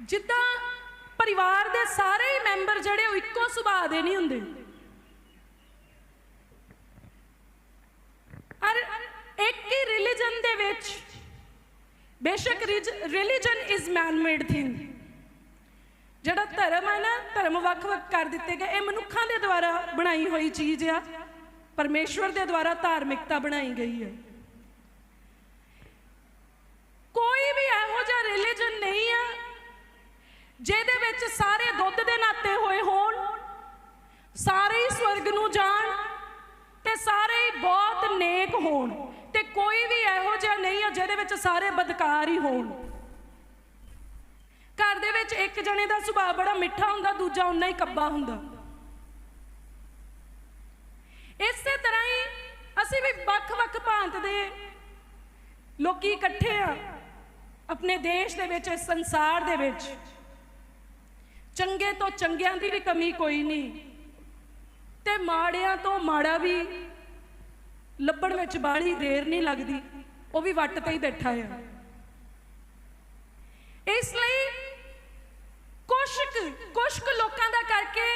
ਜਿੱਦਾਂ ਪਰਿਵਾਰ ਦੇ ਸਾਰੇ ਹੀ ਮੈਂਬਰ ਜਿਹੜੇ ਉਹ ਇੱਕੋ ਸੁਭਾਅ ਦੇ ਨਹੀਂ ਹੁੰਦੇ। ਔਰ ਇੱਕ ਹੀ ਰਿਲੀਜਨ ਦੇ ਵਿੱਚ ਬੇਸ਼ੱਕ religion is man made thing ਜਿਹੜਾ ਧਰਮ ਹੈ ਨਾ, ਧਰਮ ਵੱਖ-ਵੱਖ ਕਰ ਦਿੱਤੇ ਗਏ। ਇਹ ਮਨੁੱਖਾਂ ਦੇ ਦੁਆਰਾ ਬਣਾਈ ਹੋਈ ਚੀਜ਼ ਆ। ਪਰਮੇਸ਼ਵਰ ਦੇ ਦੁਆਰਾ ਧਾਰਮਿਕਤਾ ਬਣਾਈ ਗਈ ਹੈ। ਕੋਈ ਵੀ ਇਹੋ ਜਿਹਾ ਰਿਲੀਜਨ ਨਹੀਂ ਆ ਜਿਹਦੇ ਵਿੱਚ ਸਾਰੇ ਦੁੱਧ ਦੇ ਨਾਤੇ ਹੋਏ ਹੋਣ, ਸਾਰੇ ਹੀ ਸਵਰਗ ਨੂੰ ਜਾਣ ਤੇ ਸਾਰੇ ਹੀ ਬਹੁਤ ਨੇਕ ਹੋਣ ਤੇ ਕੋਈ ਵੀ ਇਹੋ ਜਿਹਾ ਨਹੀਂ ਹੈ ਜਿਹਦੇ ਵਿੱਚ ਸਾਰੇ ਬਦਕਾਰ ਹੀ ਹੋਣ। ਘਰ ਦੇ ਵਿੱਚ ਇੱਕ ਜਣੇ ਦਾ ਸੁਭਾਅ ਬੜਾ ਮਿੱਠਾ ਹੁੰਦਾ, ਦੂਜਾ ਉਨਾ ਹੀ ਕੱਬਾ ਹੁੰਦਾ। ਇਸੇ ਤਰ੍ਹਾਂ ਹੀ ਅਸੀਂ ਵੀ ਵੱਖ-ਵੱਖ ਭਾਂਤ ਦੇ ਲੋਕੀ ਇਕੱਠੇ ਆ, ਆਪਣੇ ਦੇਸ਼ ਦੇ ਵਿੱਚ ਇਸ ਸੰਸਾਰ ਦੇ ਵਿੱਚ। ਚੰਗੇ ਤੋਂ ਚੰਗਿਆਂ ਦੀ ਵੀ ਕਮੀ ਕੋਈ ਨਹੀਂ। ਤੇ ਮਾੜਿਆਂ ਤੋਂ ਮਾੜਾ ਵੀ ਲੱਭਣ ਵਿੱਚ ਬਾਹਲੀ ਦੇਰ ਨਹੀਂ ਲੱਗਦੀ, ਉਹ ਵੀ ਵੱਟ ਤੇ ਹੀ ਬੈਠਾ ਆ। ਇਸ ਲਈ ਕੁਸ਼ਕ ਕੁਸ਼ਕ ਲੋਕਾਂ ਦਾ ਕਰਕੇ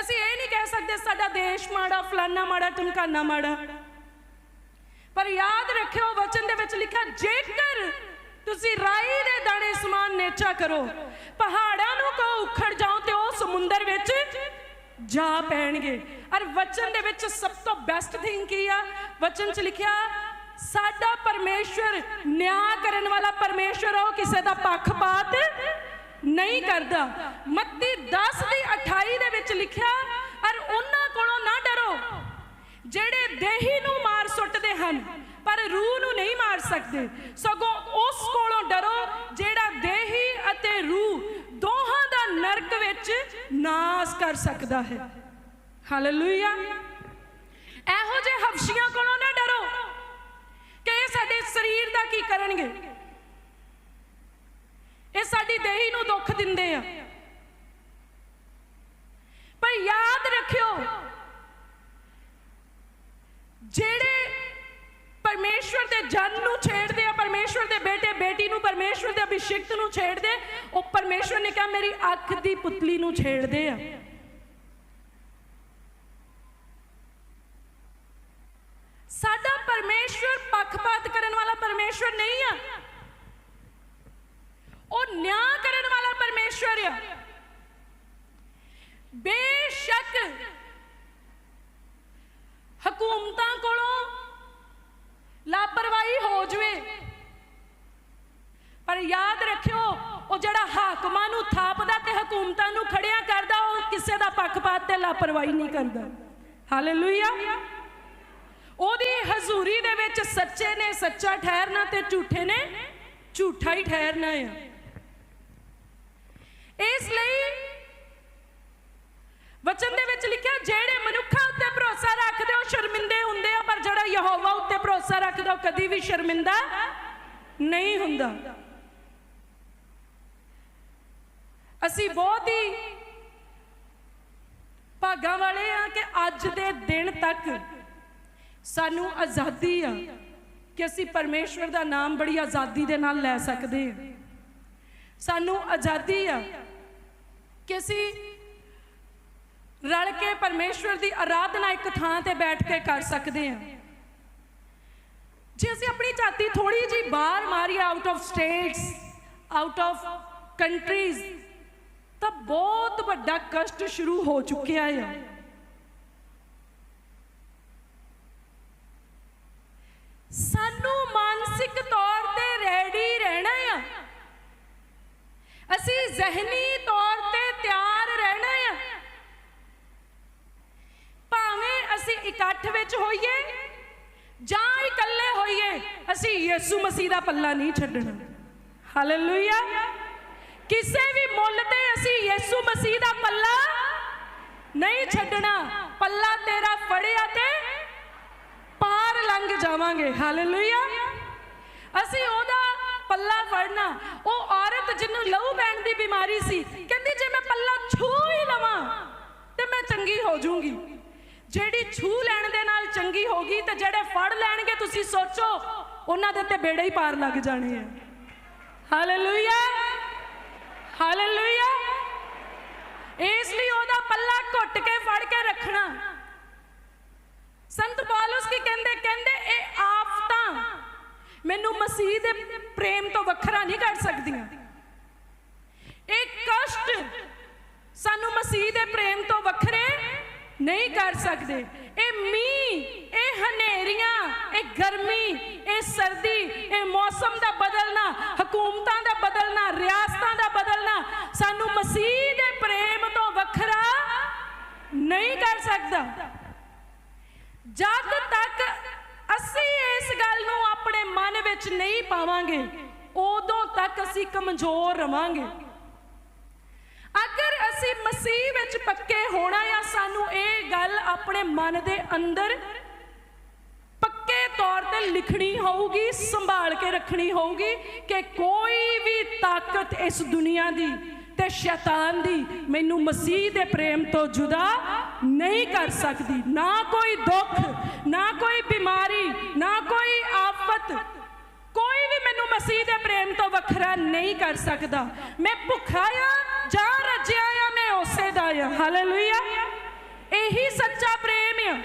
ਅਸੀਂ ਇਹ ਨਹੀਂ ਕਹਿ ਸਕਦੇ ਸਾਡਾ ਦੇਸ਼ ਮਾੜਾ, ਫਲਾਨਾ ਮਾੜਾ ਟਮਕਾਨਾ ਮਾੜਾ। ਪਰ ਯਾਦ ਰੱਖਿਓ, ਵਚਨ ਦੇ ਵਿੱਚ ਲਿਖਿਆ, ਜੇਕਰ ਤੁਸੀਂ ਰਾਈ ਦੇ ਦਾਣੇ ਸਮਾਨ ਨੇਚਾ ਕਰੋ। ਪਹਾੜਾਂ ਨੂੰ ਕਹੋ, ਉਖੜ ਜਾਓ ਤੇ ਉਹ ਸਮੁੰਦਰ ਵਿੱਚ ਜਾ ਪੈਣਗੇ। ਔਰ ਵਚਨ ਦੇ ਵਿੱਚ ਸਭ ਤੋਂ ਬੈਸਟ ਥਿੰਗ ਕੀ ਆ? ਵਚਨ 'ਚ ਲਿਖਿਆ, ਸਾਡਾ ਪਰਮੇਸ਼ਵਰ ਨਿਆਂ ਕਰਨ ਵਾਲਾ ਪਰਮੇਸ਼ਵਰ ਉਹ ਕਿਸੇ ਦਾ ਪੱਖਪਾਤ ਨਹੀਂ ਕਰਦਾ। ਮੱਤੀ 10 ਦੀ 28 ਦੇ ਵਿੱਚ ਲਿਖਿਆ ਔਰ ਉਹਨਾਂ ਕੋਲੋਂ ਨਾ ਡਰੋ। ਜਿਹੜੇ ਦੇਹੀ ਨੂੰ ਮਾਰ ਸੁੱਟਦੇ ਹਨ ਪਰ ਰੂਹ ਨੂੰ ਨਹੀਂ ਮਾਰ ਸਕਦੇ। ਸਗੋਂ ਉਸ ਕੋਲੋਂ ਡਰੋ ਜਿਹੜਾ ਦੇਹੀ ਅਤੇ ਰੂਹ ਦੋਹਾਂ ਦਾ ਨਰਕ ਵਿੱਚ ਨਾਸ ਕਰ ਸਕਦਾ ਹੈ। ਹਾਲੇਲੂਇਆ ਇਹੋ ਜਿਹੇ ਹਫਸ਼ੀਆਂ ਕੋਲੋਂ ਨਾ ਡਰੋ ਕਿ ਇਹ ਸਾਡੇ ਸਰੀਰ ਦਾ ਕੀ ਕਰਨਗੇ। ਇਹ ਸਾਡੀ ਦੇਹੀ ਨੂੰ ਦੁੱਖ ਦਿੰਦੇ ਆ। ਪਰ ਯਾਦ ਰੱਖਿਓ, ਜਿਹੜੇ ਪਰਮੇਸ਼ਵਰ ਦੇ ਜਨ ਨੂੰ ਛੇੜਦੇ ਆ, ਪਰਮੇਸ਼ਵਰ ਦੇ ਬੇਟੇ, ਬੇਟੀ ਨੂੰ, ਪਰਮੇਸ਼ਵਰ ਦੇ ਅਭਿਸ਼ੇਕਤ ਨੂੰ ਛੇੜਦੇ ਉਹ ਪਰਮੇਸ਼ਵਰ ਨੇ ਕਿਹਾ, ਮੇਰੀ ਅੱਖ ਦੀ ਪੁਤਲੀ ਨੂੰ ਛੇੜਦੇ ਆ। ਸਾਡਾ ਪਰਮੇਸ਼ਵਰ ਪੱਖਪਾਤ ਕਰਨ ਵਾਲਾ ਪਰਮੇਸ਼ਵਰ ਨਹੀਂ ਆ। ਉਹ ਨਿਆਂ ਕਰਨ ਵਾਲਾ ਪਰਮੇਸ਼ਵਰ ਆ ਬੇਸ਼ੱਕ ਹਕੂਮਤਾਂ ਕੋਲੋਂ ਲਾਪਰਵਾਹੀ ਹੋ ਜਵੇ ਪਰ ਯਾਦ ਰੱਖਿਓ, ਉਹ ਜਿਹੜਾ ਹਾਕਮਾਂ ਨੂੰ ਥਾਪਦਾ ਤੇ ਹਕੂਮਤਾਂ ਨੂੰ ਖੜਿਆ ਕਰਦਾ, ਉਹ ਕਿਸੇ ਦਾ ਪੱਖਪਾਤ ਤੇ ਲਾਪਰਵਾਹੀ ਨਹੀਂ ਕਰਦਾ। ਹਾਲੇਲੂਇਆ ਉਹਦੀ ਹਜ਼ੂਰੀ ਦੇ ਵਿੱਚ ਸੱਚੇ ਨੇ, ਸੱਚਾ ਠਹਿਰਨਾ ਤੇ ਝੂਠੇ ਨੇ, ਝੂਠਾ ਹੀ ਠਹਿਰਨਾ ਆ। ਇਸ ਲਈ ਵਚਨ ਦੇ ਵਿੱਚ ਲਿਖਿਆ, ਜਿਹੜੇ ਮਨੁੱਖਾਂ ਉੱਤੇ ਭਰੋਸਾ ਰੱਖਦੇ ਉਹ ਸ਼ਰਮਿੰਦੇ ਹੁੰਦੇ ਆ ਪਰ ਜਿਹੜਾ ਯਹੋਵਾ ਉੱਤੇ ਭਰੋਸਾ ਰੱਖਦਾ, ਉਹ ਕਦੀ ਵੀ ਸ਼ਰਮਿੰਦਾ ਨਹੀਂ ਹੁੰਦਾ। ਅਸੀਂ ਬਹੁਤ ਹੀ ਭਾਗਾਂ ਵਾਲੇ ਆ ਕਿ ਅੱਜ ਦੇ ਦਿਨ ਤੱਕ ਸਾਨੂੰ ਆਜ਼ਾਦੀ ਆ ਕਿ ਅਸੀਂ ਪਰਮੇਸ਼ਵਰ ਦਾ ਨਾਮ ਬੜੀ ਆਜ਼ਾਦੀ ਦੇ ਨਾਲ ਲੈ ਸਕਦੇ ਹਾਂ ਸਾਨੂੰ ਆਜ਼ਾਦੀ ਆ ਕਿ ਅਸੀਂ ਰਲ ਕੇ ਪਰਮੇਸ਼ਵਰ ਦੀ ਆਰਾਧਨਾ ਇੱਕ ਥਾਂ ਤੇ ਬੈਠ ਕੇ ਕਰ ਸਕਦੇ ਹਾਂ ਜੇ ਅਸੀਂ ਆਪਣੀ ਜਾਤੀ ਥੋੜੀ ਜੀ ਬਾਹਰ ਮਾਰੀ out of states out of countries ਤਾਂ ਬਹੁਤ ਵੱਡਾ ਕਸ਼ਟ ਸ਼ੁਰੂ ਹੋ ਚੁੱਕਿਆ ਹੈ ਸਾਨੂੰ ਮਾਨਸਿਕ ਤੌਰ ਤੇ ਰੈਡੀ ਰਹਿਣਾ ਆ। ਅਸੀਂ ਜ਼ਹਿਨੀ ਤੌਰ ਤੇ ਤਿਆਰ ਰਹਿਣਾ ਆ। ਭਾਵੇਂ ਅਸੀਂ ਇਕੱਠ ਵਿੱਚ ਹੋਈਏ ਜਾਂ ਇਕੱਲੇ ਹੋਈਏ, ਅਸੀਂ ਯਿਸੂ ਮਸੀਹ ਦਾ ਪੱਲਾ ਨਹੀਂ ਛੱਡਣਾ। ਹਾਲੇਲੂਇਆ ਕਿਸੇ ਵੀ ਮੁੱਲ ਤੇ ਅਸੀਂ ਯਿਸੂ ਮਸੀਹ ਦਾ ਪੱਲਾ ਨਹੀਂ ਛੱਡਣਾ। ਪੱਲਾ ਤੇਰਾ ਫੜਿਆ ਤੇ ਪਾਰ ਲੰਘ ਜਾਵਾਂਗੇ। ਹਾਲੇਲੂਇਆ। ਅਸੀਂ ਉਹਦਾ ਪੱਲਾ ਫੜਨਾ। ਉਹ ਔਰਤ ਜਿਹਨੂੰ ਲਹੂ ਬੈਣ ਦੀ ਬਿਮਾਰੀ ਸੀ ਕਹਿੰਦੀ ਜੇ ਮੈਂ ਪੱਲਾ ਛੂ ਹੀ ਲਵਾਂ ਤੇ ਮੈਂ ਚੰਗੀ ਹੋ ਜਾਊਂਗੀ। ਜਿਹੜੀ ਛੂ ਲੈਣ ਦੇ ਨਾਲ ਚੰਗੀ ਹੋਗੀ ਤੇ ਜਿਹੜੇ ਫੜ ਲੈਣਗੇ ਤੁਸੀਂ ਸੋਚੋ ਉਹਨਾਂ ਦੇ ਤੇ ਬੇੜੇ ਹੀ ਪਾਰ ਲੱਗ ਜਾਣੇ ਆ। ਹਾਲੇਲੂਇਆ। ਹਾਲੇਲੂਇਆ। ਇਸ ਲਈ ਉਹਦਾ ਪੱਲਾ ਘੁੱਟ ਕੇ ਫੜ ਕੇ ਰੱਖਣਾ। ਸੰਤ ਪੌਲਸ ਕੀ ਕਹਿੰਦੇ? ਕਹਿੰਦੇ, ਇਹ ਆਫਤਾਂ ਮੈਨੂੰ ਮਸੀਹ ਦੇ ਪ੍ਰੇਮ ਤੋਂ ਵੱਖਰਾ ਨਹੀਂ ਕਰ ਸਕਦੀਆਂ। ਇਹ ਕਸ਼ਟ ਸਾਨੂੰ ਮਸੀਹ ਦੇ ਪ੍ਰੇਮ ਤੋਂ ਵੱਖਰੇ ਨਹੀਂ ਕਰ ਸਕਦੇ। ਇਹ ਮੀਂਹ, ਇਹ ਹਨੇਰੀਆਂ, ਇਹ ਗਰਮੀ, ਇਹ ਸਰਦੀ, ਇਹ ਮੌਸਮ ਦਾ ਬਦਲਣਾ ਹਕੂਮਤਾਂ ਮਸੀਹ ਦੇ ਪ੍ਰੇਮ ਤੋਂ ਵੱਖਰਾ ਨਹੀਂ ਕਰ ਸਕਦਾ। ਜਦ ਤੱਕ ਅਸੀਂ ਇਸ ਗੱਲ ਨੂੰ ਆਪਣੇ ਮਨ ਵਿੱਚ ਨਹੀਂ ਪਾਵਾਂਗੇ, ਉਦੋਂ ਤੱਕ ਅਸੀਂ ਕਮਜ਼ੋਰ ਰਵਾਂਗੇ। ਅਗਰ ਅਸੀਂ ਮਸੀਹ ਵਿੱਚ ਪੱਕੇ ਹੋਣਾ ਆ, ਸਾਨੂੰ ਇਹ ਗੱਲ ਆਪਣੇ ਮਨ ਦੇ ਅੰਦਰ ਪੱਕੇ ਤੌਰ ਤੇ ਲਿਖਣੀ ਹੋਊਗੀ, ਸੰਭਾਲ ਕੇ ਰੱਖਣੀ ਹੋਊਗੀ ਕਿ ਕੋਈ ਵੀ ਤਾਕਤ ਇਸ ਦੁਨੀਆ ਦੀ ਤੇ ਸ਼ੈਤਾਨ ਦੀ ਮੈਨੂੰ ਮਸੀਹ ਦੇ ਪ੍ਰੇਮ ਤੋਂ ਜੁਦਾ ਨਹੀਂ ਕਰ ਸਕਦੀ। ਨਾ ਕੋਈ ਦੁੱਖ, ਨਾ ਕੋਈ ਬਿਮਾਰੀ, ਨਾ ਕੋਈ ਆਫਤ। ਕੋਈ ਵੀ ਮੈਨੂੰ ਮਸੀਹ ਦੇ ਪ੍ਰੇਮ ਤੋਂ ਵੱਖਰਾ ਨਹੀਂ ਕਰ ਸਕਦਾ। ਮੈਂ ਭੁੱਖਾ ਆ ਜਾਂ ਰੱਜਿਆ ਆ, ਮੈਂ ਉਸੇ ਦਾ ਆ। ਹਾਲੇਲੂਇਆ ਇਹੀ ਆ।